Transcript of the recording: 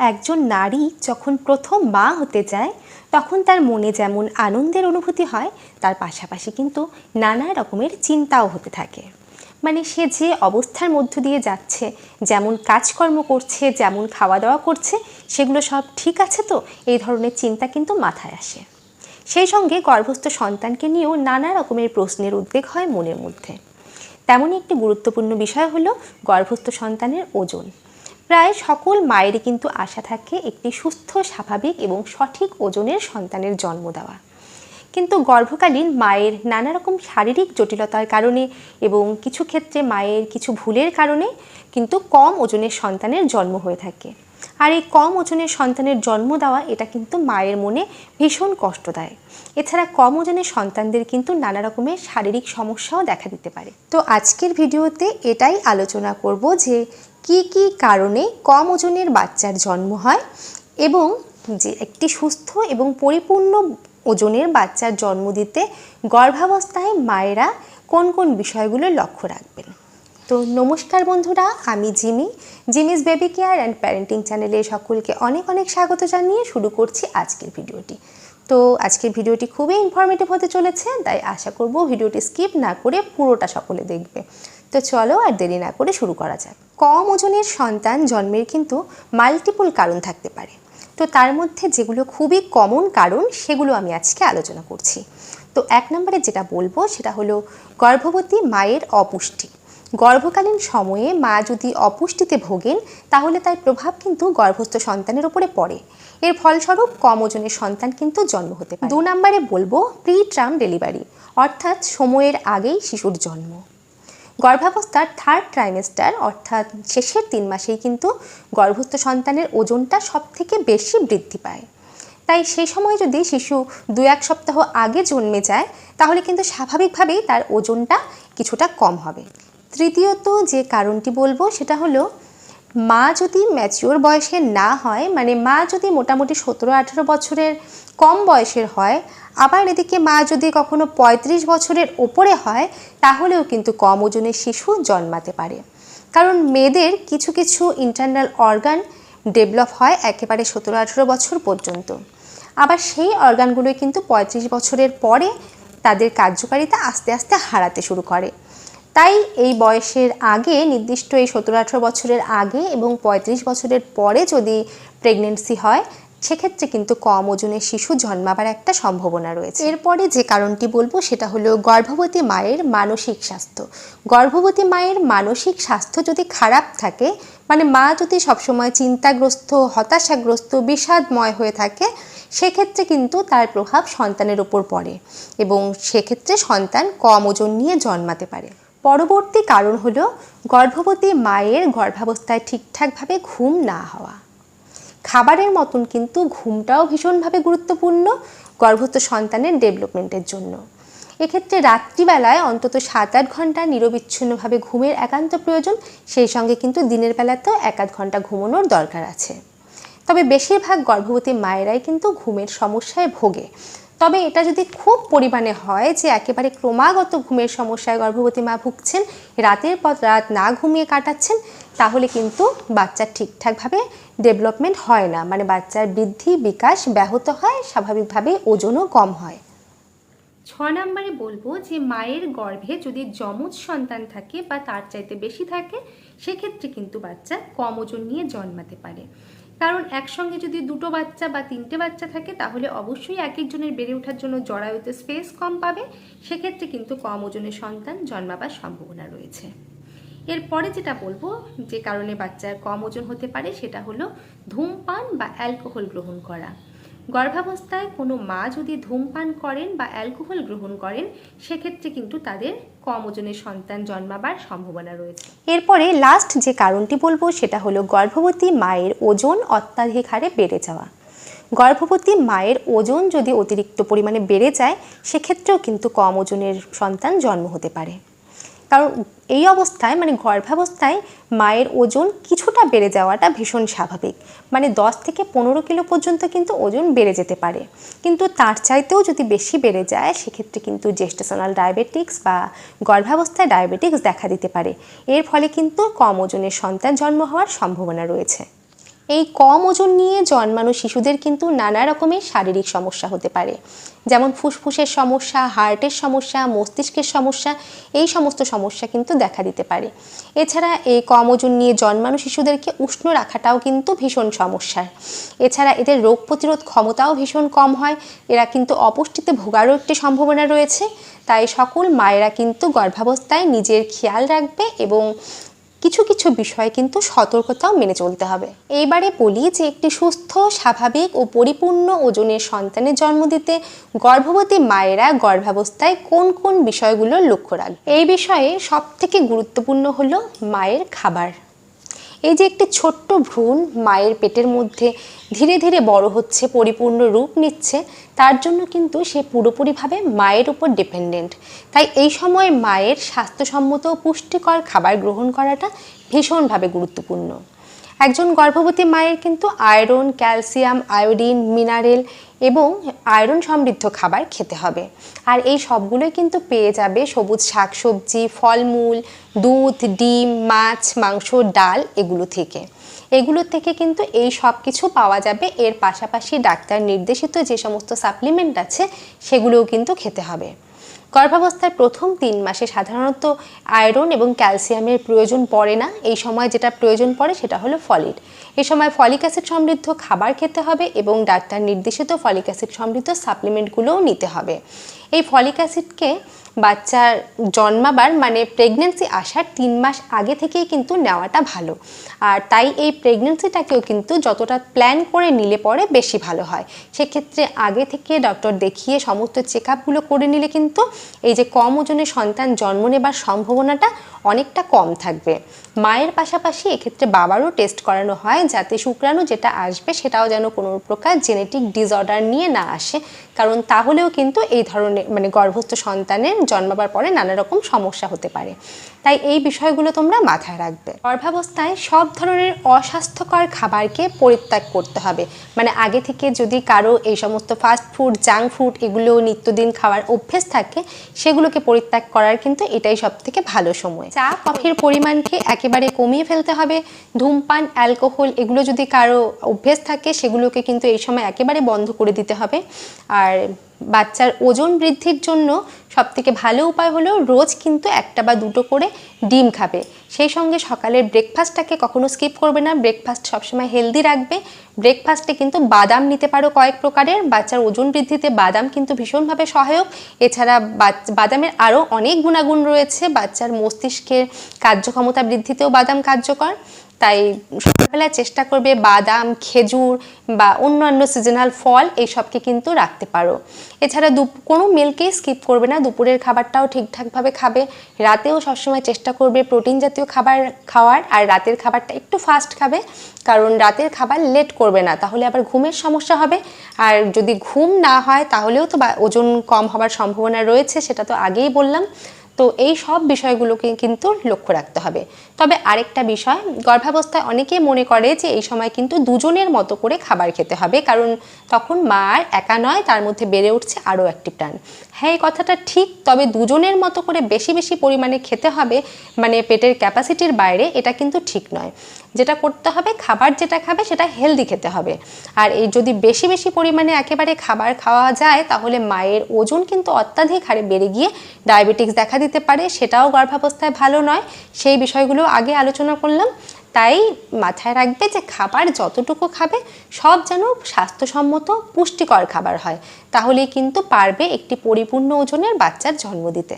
একজন নারী যখন প্রথম মা হতে যায়, তখন তার মনে যেমন আনন্দের অনুভূতি হয়, তার পাশাপাশি কিন্তু নানা রকমের চিন্তাও হতে থাকে। মানে সে যে অবস্থার মধ্য দিয়ে যাচ্ছে, যেমন কাজকর্ম করছে, যেমন খাওয়া দাওয়া করছে, সেগুলো সব ঠিক আছে তো? এই ধরনের চিন্তা কিন্তু মাথায় আসে। সেই সঙ্গে গর্ভস্থ সন্তানকে নিয়েও নানা রকমের প্রশ্নের উদ্বেগ হয় মনের মধ্যে। তেমনই একটি গুরুত্বপূর্ণ বিষয় হলো গর্ভস্থ সন্তানের ওজন। প্রায় সকল মায়েরই কিন্তু আশা থাকে একটি সুস্থ, স্বাভাবিক এবং সঠিক ওজনের সন্তানের জন্ম দেওয়া। কিন্তু গর্ভকালীন মায়ের নানা রকম শারীরিক জটিলতার কারণে এবং কিছু ক্ষেত্রে মায়ের কিছু ভুলের কারণে কিন্তু কম ওজনের সন্তানের জন্ম হয়ে থাকে। আর এই কম ওজনের সন্তানের জন্ম দেওয়া এটা কিন্তু মায়ের মনে ভীষণ কষ্ট দেয়। এছাড়া কম ওজনের সন্তানদের কিন্তু নানা রকমের শারীরিক সমস্যাও দেখা দিতে পারে। তো আজকের ভিডিওতে এটাই আলোচনা করব যে কি কি কারণে কম ওজনের বাচ্চার জন্ম হয় এবং যে একটি সুস্থ এবং পরিপূর্ণ ওজনের বাচ্চার জন্ম দিতে গর্ভাবস্থায় মায়েরা কোন কোন বিষয়গুলো লক্ষ্য রাখবেন? তো নমস্কার বন্ধুরা, আমি Jimmy. Jimmy's baby care and parenting চ্যানেলে সকলকে অনেক অনেক স্বাগত জানিয়ে শুরু করছি আজকের ভিডিওটি। তো আজকের ভিডিওটি খুবই ইনফরমেটিভ হতে চলেছে, তাই আশা করব ভিডিওটি স্কিপ না করে পুরোটা সকলে দেখবে। তো চলো আর দেরি না করে শুরু করা যাক। কম ওজনের সন্তান জন্মের কিন্তু মাল্টিপল কারণ থাকতে পারে। তো তার মধ্যে যেগুলো খুবই কমন কারণ, সেগুলো আমি আজকে আলোচনা করছি। তো এক নম্বরে যেটা বলব, সেটা হলো গর্ভবতী মায়ের অপুষ্টি। গর্ভকালীন সময়ে মা যদি অপুষ্টিতে ভোগেন, তাহলে তার প্রভাব কিন্তু গর্ভস্থ সন্তানের উপরে পড়ে। এর ফলস্বরূপ কম ওজনের সন্তান কিন্তু জন্ম হতে পারে। দু নম্বরে বলব প্রি ট্রাম ডেলিভারি অর্থাৎ সময়ের আগেই শিশুর জন্ম। গর্ভাবস্থার থার্ড ট্রাইমেস্টার অর্থাৎ শেষের তিন মাসেই কিন্তু গর্ভস্থ সন্তানের ওজনটা সব থেকে বেশি বৃদ্ধি পায়। তাই সেই সময় যদি শিশু দু এক সপ্তাহ আগে জন্মে যায়, তাহলে কিন্তু স্বাভাবিকভাবেই তার ওজনটা কিছুটা কম হবে। তৃতীয়ত যে কারণটি বলব, সেটা হলো মা যদি ম্যাচিওর বয়সের না হয় মানে মা যদি মোটামুটি সতেরো, আঠেরো বছরের কম বয়সের হয়, আবার এদিকে মা যদি কখনো পঁয়ত্রিশ বছরের ওপরে হয়, তাহলেও কিন্তু কম ওজনের শিশু জন্মাতে পারে। কারণ মেয়েদের কিছু কিছু ইন্টারনাল অর্গান ডেভেলপ হয় একেবারে সতেরো, আঠেরো বছর পর্যন্ত। আবার সেই অর্গানগুলোই কিন্তু পঁয়ত্রিশ বছরের পরে তাদের কার্যকারিতা আস্তে আস্তে হারাতে শুরু করে। তাই এই বয়সের আগে, নির্দিষ্ট এই সতেরো আঠেরো বছরের আগে এবং পঁয়ত্রিশ বছরের পরে যদি প্রেগনেন্সি হয়, সেক্ষেত্রে কিন্তু কম ওজনের শিশু জন্মাবার একটা সম্ভাবনা রয়েছে। এরপরে যে কারণটি বলব, সেটা হলো গর্ভবতী মায়ের মানসিক স্বাস্থ্য। গর্ভবতী মায়ের মানসিক স্বাস্থ্য যদি খারাপ থাকে মানে মা যদি সবসময় চিন্তাগ্রস্ত, হতাশাগ্রস্ত, বিষাদময় হয়ে থাকে, সেক্ষেত্রে কিন্তু তার প্রভাব সন্তানের ওপর পড়ে এবং সেক্ষেত্রে সন্তান কম ওজন নিয়ে জন্মাতে পারে। পরবর্তী কারণ হল গর্ভবতী মায়ের গর্ভাবস্থায় ঠিকঠাকভাবে ঘুম না হওয়া। খাবারের মতন কিন্তু ঘুমটাও ভীষণভাবে গুরুত্বপূর্ণ গর্ভস্থ সন্তানের ডেভেলপমেন্টের জন্য। এক্ষেত্রে রাত্রিবেলায় অন্তত সাত আট ঘণ্টা নিরবিচ্ছিন্নভাবে ঘুমের একান্ত প্রয়োজন, সেই সঙ্গে কিন্তু দিনের বেলাতেও এক আধ ঘণ্টা ঘুমানোর দরকার আছে। তবে বেশিরভাগ গর্ভবতী মায়েরাই কিন্তু ঘুমের সমস্যায় ভোগে। তবে এটা যদি খুব পরিমাণে হয় যে একেবারে ক্রমাগত ঘুমের সমস্যায় গর্ভবতী মা ভুগছেন, রাতের পর রাত না ঘুমিয়ে কাটাচ্ছেন, তাহলে কিন্তু বাচ্চার ঠিকঠাকভাবে ডেভেলপমেন্ট হয় না। মানে বাচ্চার বৃদ্ধি, বিকাশ ব্যাহত হয়, স্বাভাবিকভাবে ওজনও কম হয়। ছ নম্বরে বলব যে মায়ের গর্ভে যদি যমজ সন্তান থাকে বা তার চাইতে বেশি থাকে সেক্ষেত্রে কিন্তু বাচ্চা কম ওজন নিয়ে জন্মাতে পারে। কারণ একসঙ্গে যদি দুটো বাচ্চা বা তিনটে বাচ্চা থাকে, তাহলে অবশ্যই এক একজনের বেড়ে ওঠার জন্য জরায়ুতে স্পেস কম পাবে। সেক্ষেত্রে কিন্তু কম ওজনের সন্তান জন্মাবার সম্ভাবনা রয়েছে। এরপরে যেটা বলব, যে কারণে বাচ্চার কম ওজন হতে পারে, সেটা হলো ধূমপান বা অ্যালকোহল গ্রহণ করা। গর্ভাবস্থায় কোনো মা যদি ধূমপান করেন বা অ্যালকোহল গ্রহণ করেন, সেক্ষেত্রে কিন্তু তাদের কম ওজনের সন্তান জন্মাবার সম্ভাবনা রয়েছে। এরপরে লাস্ট যে কারণটি বলব, সেটা হলো গর্ভবতী মায়ের ওজন অত্যাধিক হারে বেড়ে যাওয়া। গর্ভবতী মায়ের ওজন যদি অতিরিক্ত পরিমাণে বেড়ে যায়, সেক্ষেত্রেও কিন্তু কম ওজনের সন্তান জন্ম হতে পারে। কারণ এই অবস্থায় মানে গর্ভাবস্থায় মায়ের ওজন কিছুটা বেড়ে যাওয়াটা ভীষণ স্বাভাবিক। মানে দশ থেকে পনেরো কিলো পর্যন্ত কিন্তু ওজন বেড়ে যেতে পারে। কিন্তু তার চাইতেও যদি বেশি বেড়ে যায়, সেক্ষেত্রে কিন্তু জেস্টেশনাল ডায়াবেটিক্স বা গর্ভাবস্থায় ডায়াবেটিক্স দেখা দিতে পারে। এর ফলে কিন্তু কম ওজনের সন্তান জন্ম হওয়ার সম্ভাবনা রয়েছে। এই কম ওজন নিয়ে জন্মানো শিশুদের কিন্তু নানা রকমের শারীরিক সমস্যা হতে পারে। যেমন ফুসফুসের সমস্যা, হার্টের সমস্যা, মস্তিষ্কের সমস্যা, এই সমস্ত সমস্যা কিন্তু দেখা দিতে পারে। এছাড়া এই কম ওজন নিয়ে জন্মানো শিশুদেরকে উষ্ণ রাখাটাও কিন্তু ভীষণ সমস্যার এছাড়া এদের রোগ প্রতিরোধ ক্ষমতাও ভীষণ কম হয়। এরা কিন্তু অপুষ্টিতে ভোগারও একটি সম্ভাবনা রয়েছে। তাই সকল মায়েরা কিন্তু গর্ভাবস্থায় নিজের খেয়াল রাখবে এবং কিছু কিছু বিষয়ে কিন্তু সতর্কতাও মেনে চলতে হবে। এইবারে বলি যে একটি সুস্থ, স্বাভাবিক ও পরিপূর্ণ ওজনের সন্তানের জন্ম দিতে গর্ভবতী মায়েরা গর্ভাবস্থায় কোন কোন বিষয়গুলো লক্ষ্য রাখবে? এই বিষয়ে সবথেকে গুরুত্বপূর্ণ হলো মায়ের খাবার। এই যে একটি ছোট্ট ভ্রূণ মায়ের পেটের মধ্যে ধীরে ধীরে বড় হচ্ছে, পরিপূর্ণ রূপ নিচ্ছে, তার জন্য কিন্তু সে পুরোপুরিভাবে মায়ের উপর ডিপেন্ডেন্ট তাই এই সময় মায়ের স্বাস্থ্যসম্মত পুষ্টিকর খাবার গ্রহণ করাটা ভীষণভাবে গুরুত্বপূর্ণ। একজন গর্ভবতী মায়ের কিন্তু আয়রন, ক্যালসিয়াম, আয়োডিন, মিনারেল এবং আয়রন সমৃদ্ধ খাবার খেতে হবে। আর এই সবগুলোই কিন্তু পেয়ে যাবে সবুজ শাকসবজি, ফলমূল, দুধ, ডিম, মাছ, মাংস, ডাল এগুলো থেকে। এগুলোর থেকে কিন্তু এই সব কিছু পাওয়া যাবে। এর পাশাপাশি ডাক্তার নির্দেশিত যে সমস্ত সাপ্লিমেন্ট আছে সেগুলোও কিন্তু খেতে হবে। গর্ভাবস্থার প্রথম তিন মাসে সাধারণত আয়রন এবং ক্যালসিয়ামের প্রয়োজন পড়ে না। এই সময় যেটা প্রয়োজন পড়ে সেটা হলো ফলিট এই সময় ফলিক অ্যাসিড সমৃদ্ধ খাবার খেতে হবে এবং ডাক্তার নির্দেশিত ফলিক অ্যাসিড সমৃদ্ধ সাপ্লিমেন্টগুলোও নিতে হবে। এই ফলিক অ্যাসিডকে বাচ্চার জন্মাবার মানে প্রেগনেন্সি আসার তিন মাস আগে থেকেই কিন্তু নেওয়াটা ভালো। আর তাই এই প্রেগনেন্সিটাকেও কিন্তু যতটা প্ল্যান করে নিলে পরে বেশি ভালো হয়। সেক্ষেত্রে আগে থেকে ডক্টর দেখিয়ে সমস্ত চেক আপগুলো করে নিলে কিন্তু এই যে কম ওজনের সন্তান জন্ম নেবার সম্ভাবনাটা অনেকটা কম থাকবে। মায়ের পাশাপাশি এক্ষেত্রে বাবারও টেস্ট করানো হয় যাতে শুক্রাণু যেটা আসবে সেটাও যেন কোনো প্রকার জেনেটিক ডিসঅর্ডার নিয়ে না আসে। কারণ তাহলেও কিন্তু এই ধরনের মানে গর্ভস্থ সন্তানের জন্মাবার পরে নানা রকম সমস্যা হতে পারে। তাই এই বিষয়গুলো তোমরা মাথায় রাখবে। গর্ভাবস্থায় সব ধরনের অস্বাস্থ্যকর খাবারকে পরিত্যাগ করতে হবে। মানে আগে থেকে যদি কারও এই সমস্ত ফাস্ট ফুড, জাঙ্ক ফুড এগুলো নিত্যদিন খাওয়ার অভ্যেস থাকে, সেগুলোকে পরিত্যাগ করার কিন্তু এটাই সব থেকে ভালো সময়। চা, কফির পরিমাণকে একেবারে কমিয়ে ফেলতে হবে। ধূমপান, অ্যালকোহল এগুলো যদি কারও অভ্যেস থাকে, সেগুলোকে কিন্তু এই সময় একেবারে বন্ধ করে দিতে হবে। আর বাচ্চার ওজন বৃদ্ধির জন্য সবথেকে ভালো উপায় হলো রোজ কিন্তু একটা বা দুটো করে ডিম খাবে। সেই সঙ্গে সকালের ব্রেকফাস্টটাকে কখনো স্কিপ করবে না। ব্রেকফাস্ট সবসময় হেলদি রাখবে। ব্রেকফাস্টে কিন্তু বাদাম নিতে পারো কয়েক প্রকারের। বাচ্চার ওজন বৃদ্ধিতে বাদাম কিন্তু ভীষণভাবে সহায়ক। এছাড়া বাদামের আরও অনেক গুণাগুণ রয়েছে। বাচ্চার মস্তিষ্কের কার্যক্ষমতা বৃদ্ধিতেও বাদাম কার্যকর। তাই সকালবেলায় চেষ্টা করবে বাদাম, খেজুর বা অন্যান্য সিজনাল ফল এইসবকে কিন্তু রাখতে পারো। এছাড়া দু কোনো মিলকেই স্কিপ করবে না, দুপুরের খাবারটাও ঠিকঠাকভাবে খাবে। রাতেও সবসময় চেষ্টা করবে প্রোটিন জাতীয় খাবার খাওয়ার, আর রাতের খাবারটা একটু ফাস্ট খাবে, কারণ রাতের খাবার লেট করবে না, তাহলে আবার ঘুমের সমস্যা হবে। আর যদি ঘুম না হয়, তাহলেও তো ওজন কম হবার সম্ভাবনা রয়েছে, সেটা তো আগেই বললাম। তো এই সব বিষয়গুলোকে কিন্তু লক্ষ্য রাখতে হবে। তবে আরেকটা বিষয়, গর্ভাবস্থায় অনেকে মনে করে যে এই সময় কিন্তু দুজনের মতো করে খাবার খেতে হবে, কারণ তখন মা আর একা নয়, তার মধ্যে বেড়ে উঠছে আরও একটি প্রাণ। হ্যাঁ এই কথাটা ঠিক, তবে দুজনের মতো করে বেশি বেশি পরিমাণে খেতে হবে মানে পেটের ক্যাপাসিটির বাইরে, এটা কিন্তু ঠিক নয়। যেটা করতে হবে, খাবার যেটা খাবে, সেটা হেলদি খেতে হবে। আর এই যদি বেশি বেশি পরিমাণে একেবারে খাবার খাওয়া যায়, তাহলে মায়ের ওজন কিন্তু অত্যাধিক হারে বেড়ে গিয়ে ডায়াবেটিক্স দেখা দিতে পারে সেটাও গর্ভাবস্থায় ভালো নয়। সেই বিষয়গুলো আগে আলোচনা করলাম। তাই মাথায় রাখবে যে খাবার যতটুকু খাবে সব যেন স্বাস্থ্যসম্মত, পুষ্টিকর খাবার হয়। তাহলেই কিন্তু পারবে একটি পরিপূর্ণ ওজনের বাচ্চার জন্ম দিতে।